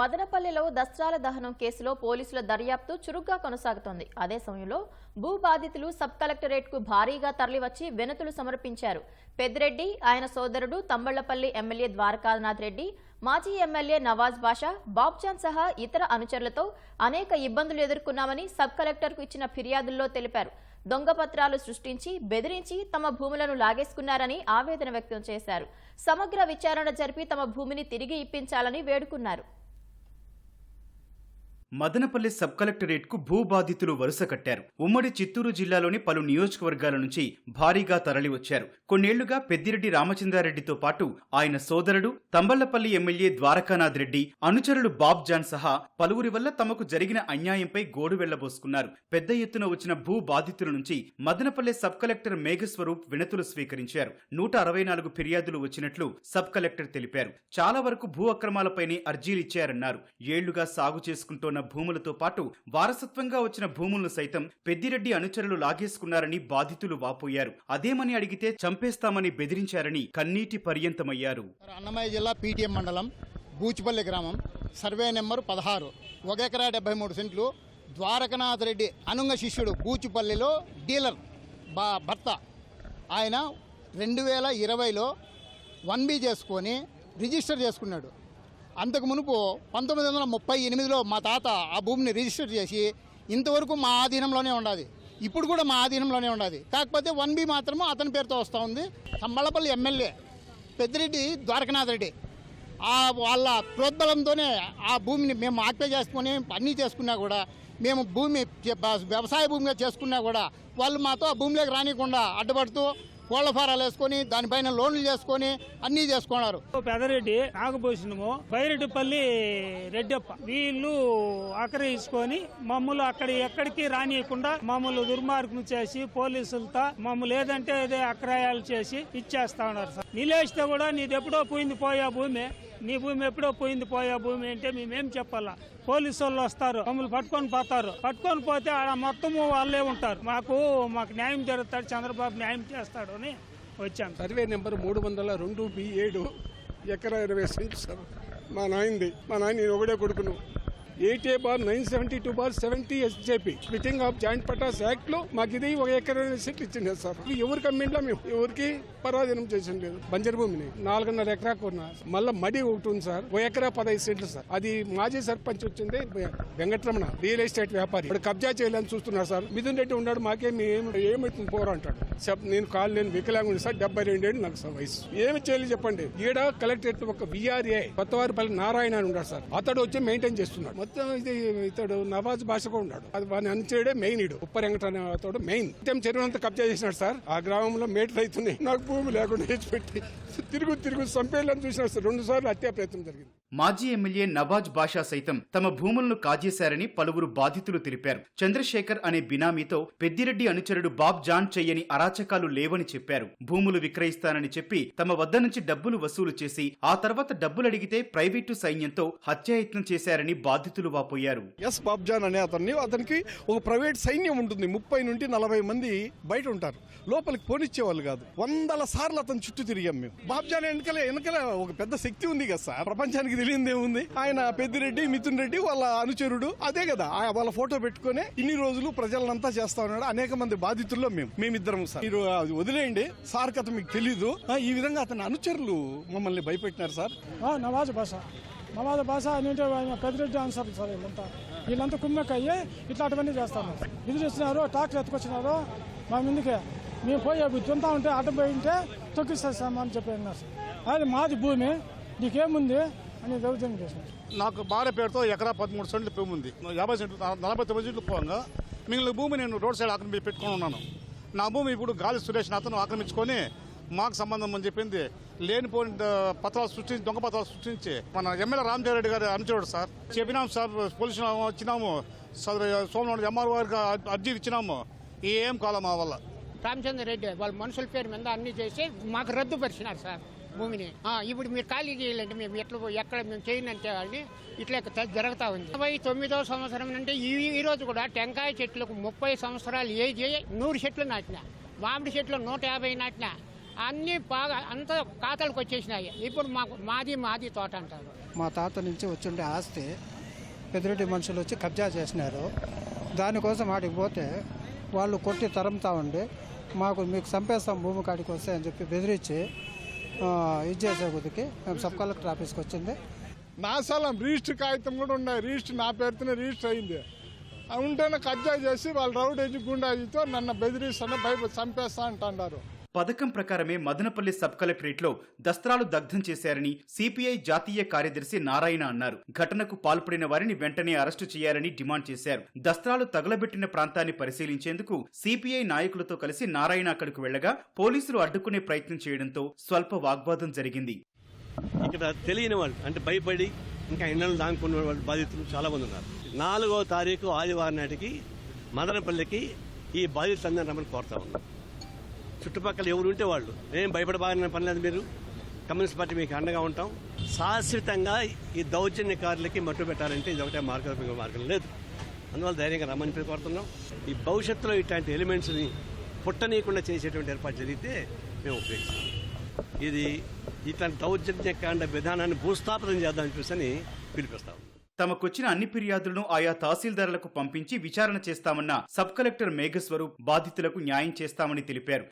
మదనపల్లిలో దస్త్రాల దహనం కేసులో పోలీసుల దర్యాప్తు చురుగ్గా కొనసాగుతోంది. అదే సమయంలో భూ బాధితులు సబ్ కలెక్టరేట్కు భారీగా తరలివచ్చి వినతులు సమర్పించారు. పెద్దిరెడ్డి ఆయన సోదరుడు తంబళ్ళపల్లి ఎమ్మెల్యే ద్వారకానాథ్ రెడ్డి మాజీ ఎమ్మెల్యే నవాజ్ బాషా బాబ్జాన్ సహా ఇతర అనుచరులతో అనేక ఇబ్బందులు ఎదుర్కొన్నామని సబ్ కలెక్టర్కు ఇచ్చిన ఫిర్యాదుల్లో తెలిపారు. దొంగ పత్రాలు సృష్టించి బెదిరించి తమ భూములను లాగేసుకున్నారని ఆవేదన వ్యక్తం చేశారు. సమగ్ర విచారణ జరిపి తమ భూమిని తిరిగి ఇప్పించాలని వేడుకున్నారు. మదనపల్లి సబ్ కలెక్టరేట్కు భూ బాధితులు వరుస కట్టారు. ఉమ్మడి చిత్తూరు జిల్లాలోని పలు నియోజకవర్గాల నుంచి భారీగా తరలివచ్చారు. కొన్నేళ్ళుగా పెద్దిరెడ్డి రామచంద్రారెడ్డితో పాటు ఆయన సోదరుడు తంబళ్ళపల్లి ఎమ్మెల్యే ద్వారకానాథ్ రెడ్డి అనుచరులు బాబ్ జాన్ సహా పలువురి వల్ల తమకు జరిగిన అన్యాయంపై గోడు వెళ్ళబోసుకున్నారు. పెద్ద ఎత్తున వచ్చిన భూ బాధితుల నుంచి మదనపల్లి సబ్ కలెక్టర్ మేఘస్వరూప్ వినతులు స్వీకరించారు. నూట అరవై నాలుగు ఫిర్యాదులు వచ్చినట్లు సబ్ కలెక్టర్ తెలిపారు. చాలా వరకు భూ అక్రమాలపైనే అర్జీలిచ్చారన్నారు ఏళ్ళుగా సాగు చేసుకుంటున్న భూములతో పాటు వారసత్వంగా వచ్చిన భూములను సైతం పెద్దిరెడ్డి అనుచరులు లాగేసుకున్నారని బాధితులు వాపోయారు. అదేమని అడిగితే చంపేస్తామని బెదిరించారని కన్నీటి పర్యంతమయ్యారు. అన్నమయ్య జిల్లా పీటీఎం మండలం బూచిపల్లి గ్రామం. సర్వే నెంబర్ పదహారు. ఒక ఎకరా డెబ్బై మూడు సెంట్లు. ద్వారకనాథ్ రెడ్డి అనుంగ శిష్యుడు బూచిపల్లిలో డీలర్ బా భర్త. ఆయన రెండు వేల ఇరవైలో వన్ బి చేసుకొని రిజిస్టర్ చేసుకున్నాడు. అంతకు మునుపు పంతొమ్మిది వందల ముప్పై ఎనిమిదిలో మా తాత ఆ భూమిని రిజిస్టర్ చేసి ఇంతవరకు మా ఆధీనంలోనే ఉండాలి ఇప్పుడు కూడా మా ఆధీనంలోనే ఉండాలి కాకపోతే వన్ బి మాత్రము అతని పేరుతో వస్తూ ఉంది. సంబళపల్లి ఎమ్మెల్యే పెద్దిరెడ్డి ద్వారకనాథ్ రెడ్డి. ఆ వాళ్ళ ప్రోద్బలంతోనే ఆ భూమిని మేము ఆక్పే చేసుకుని అన్నీ చేసుకున్నా కూడా మేము భూమి వ్యవసాయ భూమిగా చేసుకున్నా కూడా వాళ్ళు మాతో ఆ భూమిలోకి రానికుండా అడ్డుపడుతూ కోళ్ళ ఫారాలు వేసుకొని దానిపైన లోన్లు చేసుకొని అన్నీ చేసుకున్నారు. పెదరెడ్డి నాగభూషణము బైరెడ్డిపల్లి రెడ్డప్ప. వీళ్ళు ఆక్రయించుకొని మమ్మల్ని అక్కడ ఎక్కడికి రానియకుండా మమ్మల్ని దుర్మార్గం చేసి పోలీసులతో మమ్మల్ని ఏదంటే అదే అక్రయాలు చేసి ఇచ్చేస్తా ఉన్నారు సార్. నిలేస్తే కూడా నీది ఎప్పుడో పోయింది పోయా భూమి. నీ భూమి ఎప్పుడో పోయింది పోయా భూమి అంటే మేమేం చెప్పాలా? పోలీసు వాళ్ళు వస్తారు మమ్మల్ని పట్టుకొని పోతారు. పట్టుకొని పోతే ఆడ మొత్తము వాళ్ళే ఉంటారు. మాకు మాకు న్యాయం జరుగుతాడు చంద్రబాబు న్యాయం చేస్తాడు అని వచ్చాను సర్వే నెంబర్ మూడు వందల రెండు బి ఏడు ఎకరా ఇరవై సీట్స్ మా నాయనది. మా నాయన ఒకడే కొడుకును. Eighty bar nine seventy two bar seventy SJP. Splitting of joint Pataas యాక్ట్లో మాకు ఇది ఒక ఎకరా ఇరవై ఇచ్చింది సార్. ఎవరికి అమ్మిండ్లా మేము ఎవరికి పరాధీనం చేసిన లేదు. బంజర్ భూమిని నాలుగున్నర ఎకరా కొన్నా మళ్ళీ మడి ఒకటి ఉంది సార్. ఒక ఎకరా పదహైదు సెంట్లు సార్. అది మాజీ సర్పంచ్ వచ్చింది వెంకటరమణ రియల్ ఎస్టేట్ వ్యాపారి. ఇప్పుడు కబ్జా చేయాలని చూస్తున్నారు సార్. మిథున్ రెడ్డి ఉన్నాడు మాకేం ఏం- ఏమవుతుంది పోరా అంటాడు. నేను కాలు నేను వికలాంగుని సార్. డెబ్బై రెండేళ్ళు నాకు సార్ వయసు. ఏమి చేయాలి చెప్పండి? ఈడ కలెక్టరేట్ ఒక విఆర్ఏ కొత్తవారిపల్లి నారాయణ అని ఉన్నాడు సార్. అతడు వచ్చి మెయింటైన్ చేస్తున్నాడు. ఇది ఇతడు నవాజ్ భాషగా ఉన్నాడు. అది వాడిని అనుచేయడే మెయిన్ ఇడు ఉప్పరెంగట అనే అతడు మెయిన్ టైం చెరువునంత కబ్జా చేసినాడు సార్. ఆ గ్రామంలో మేటలు అవుతున్నాయి నాకు భూమి లేకుండా పెట్టి. తిరుగు తిరుగు సంపేళ్ళని చూసినాడు సార్. రెండు సార్లు హత్యా ప్రయత్నం జరిగింది. మాజీ ఎమ్మెల్యే నవాజ్ బాషా సైతం తమ భూములను కాజేశారని పలువురు బాధితులు తెలిపారు. చంద్రశేఖర్ అనే బినామీతో పెద్దిరెడ్డి అనుచరుడు బాబ్ జాన్ చెయ్యని అరాచకాలు లేవని చెప్పారు. భూములు విక్రయిస్తానని చెప్పి తమ వద్ద నుంచి డబ్బులు వసూలు చేసి ఆ తర్వాత డబ్బులు అడిగితే ప్రైవేటు సైన్యంతో హత్యాయత్నం చేశారని బాధితులు వాపోయారు. ఎస్ బాబ్ జాన్ అనే అతన్ని అతనికి ఒక ప్రైవేట్ సైన్యం ఉంటుంది. ముప్పై నుండి నలభై మంది బయట ఉంటారు. లోపలికి పోనిచ్చేవాళ్ళు కాదు. వందల సార్లు అతను చుట్టూ తిరిగాం మేము. బాబ్జాన్ వెనకలే వెనకలే ఒక పెద్ద శక్తి ఉంది కదా సార్. ప్రపంచానికి తెలియదే ఉంది. ఆయన పెద్దిరెడ్డి మిథున్ రెడ్డి వాళ్ళ అనుచరుడు. అదే కదా ఆ- వాళ్ళ ఫోటో పెట్టుకొని ఇన్ని రోజులు ప్రజలంతా చేస్తా ఉన్నాడు. అనేక మంది బాధితుల్లో మేము మేమిద్దరం సార్. మీరు అది వదిలేయండి. సార్ కథ మీకు తెలీదు. ఈ విధంగా అతని అనుచరులు మమ్మల్ని భయపెట్టినారు సార్. ఆ, నవాజ్ భాష నవాజ్ భాష అంటే పెద్దిరెడ్డి పెద్దరెడ్డి సార్ వీళ్ళంతా. వీళ్ళంతా ఇట్లా ఇట్లాంటివన్నీ చేస్తాను ఎదురొచ్చినారు ట్రాక్టర్ ఎత్తుకొచ్చినారు. మా ముందుకే మేము పోయే తింటా ఉంటే అడ్డం పోయి ఉంటే తొక్కిస్తాం అని చెప్పి సార్. అది మాది భూమి నీకేముంది? అని దౌర్జన్యం చేసినారు నాకు భార్య పేరుతో ఎకరా పదమూడు సెంట్లు భూమి ఉంది. యాభై సెంట్లు నలభై తొమ్మిది సెంట్లు పోగా. మిగిలిన భూమి నేను రోడ్ సైడ్ ఆక్రమి పెట్టుకొని ఉన్నాను. నా భూమి ఇప్పుడు గాలి సురేష్ అతను ఆక్రమించుకొని మాకు సంబంధం అని చెప్పింది. లేనిపోని ఆ, పత్రాలు సృష్టించి దొంగ పత్రాలు సృష్టించి మన ఎమ్మెల్యే రామజారెడ్డి గారు అనుచరుడు సార్. చెప్పినాం సార్ పోలీసు వచ్చినాము. సోమనాడు ఎంఆర్ గారికి అర్జీ ఇచ్చినాము. ఏం కాలం మా వల్ల? రామచంద్ర రెడ్డి వాళ్ళ మనుషుల పేరు మీద అన్ని చేసి మాకు రద్దు పరిచినారు సార్. భూమిని. ఇప్పుడు మీరు ఖాళీ చేయాలంటే మేము ఎట్లా ఎక్కడ మేము చేయనంటే అని ఇట్లా త- జరుగుతా ఉంది. ఇరవై తొమ్మిదో సంవత్సరం అంటే ఈ ఈ రోజు కూడా టెంకాయ చెట్లకు ముప్పై సంవత్సరాలు ఏజ్ నూరు చెట్లు నాటిన మామిడి చెట్లు నూట యాభై నాటిన అన్నీ బాగా అంత ఖాతాలకు వచ్చేసినాయి. ఇప్పుడు మాకు మాది మాది తోట అంటారు. మా తాత నుంచి వచ్చిండే ఆస్తి పెద్దరెడ్డి మనుషులు వచ్చి కబ్జా చేసినారు. దానికోసం ఆడికి పోతే వాళ్ళు కొట్టి తరంతా ఉండి మాకు మీకు చంపేస్తాం భూమి కాడికి వస్తే అని చెప్పి బెదిరించి ఇది చేసే కొద్దికి మేము సబ్ కలెక్టర్ ఆఫీస్కి వచ్చింది. నా స్థలం రిజిస్టర్ కాగితం కూడా ఉన్నాయి. రిజిస్టర్ నా పేరుతోనే రిజిస్టర్ అయింది. ఉంటేనే కబ్జా చేసి వాళ్ళు రౌడేజీ గుండాజీతో నన్ను బెదిరిస్తాను భయప చంపేస్తా అంటున్నారు. పథకం ప్రకారమే మదనపల్లి సబ్ కలెక్టరేట్లో దస్త్రాలు దగ్ధం చేశారని సిపిఐ జాతీయ కార్యదర్శి నారాయణ అన్నారు. ఘటనకు పాల్పడిన వారిని వెంటనే అరెస్టు చేయాలని డిమాండ్ చేశారు. దస్త్రాలు తగలబెట్టిన ప్రాంతాన్ని పరిశీలించేందుకు సిపిఐ నాయకులతో కలిసి నారాయణ అక్కడికి వెళ్ళగా పోలీసులు అడ్డుకునే ప్రయత్నం చేయడంతో స్వల్ప వాగ్వాదం జరిగింది. ఇక్కడ తెలియని వాళ్ళు అంటే భయపడి ఇంకా ఇళ్ళను దానుకున్న వాళ్ళు బాధితులు చాలా మంది ఉన్నారు. నాలుగో తారీఖు ఆదివారం నాటికి మదనపల్లికి ఈ బాధితులందరూ రమ్మని కోరుతా ఉన్నాం. చుట్టుపక్కల ఎవరు ఉంటే వాళ్ళు. ఏం భయపడబాగిన పని లేదు మీరు. కమ్యూనిస్ట్ పార్టీ మీకు అండగా ఉంటాం. శాశ్వతంగా ఈ దౌర్జన్యకారులకి మట్టు పెట్టాలంటే ఇది ఒకటే మార్గం మార్గం లేదు. అందువల్ల ధైర్యంగా రమ్మని చెప్పి కోరుతున్నాం ఈ భవిష్యత్తులో ఇట్లాంటి ఎలిమెంట్స్ని పుట్టనీయకుండా చేసేటువంటి ఏర్పాటు జరిగితే మేము ఉపయోగిస్తాం. ఇది ఇట్లాంటి దౌర్జన్యకాండ విధానాన్ని భూస్థాపనం చేద్దామని చూసని పిలిపిస్తాం తమకొచ్చిన అన్ని ఫిర్యాదులను ఆయా తహసీల్దారులకు పంపించి విచారణ చేస్తామన్న సబ్ కలెక్టర్ మేఘస్వరూప్ బాధితులకు న్యాయం చేస్తామని తెలిపారు.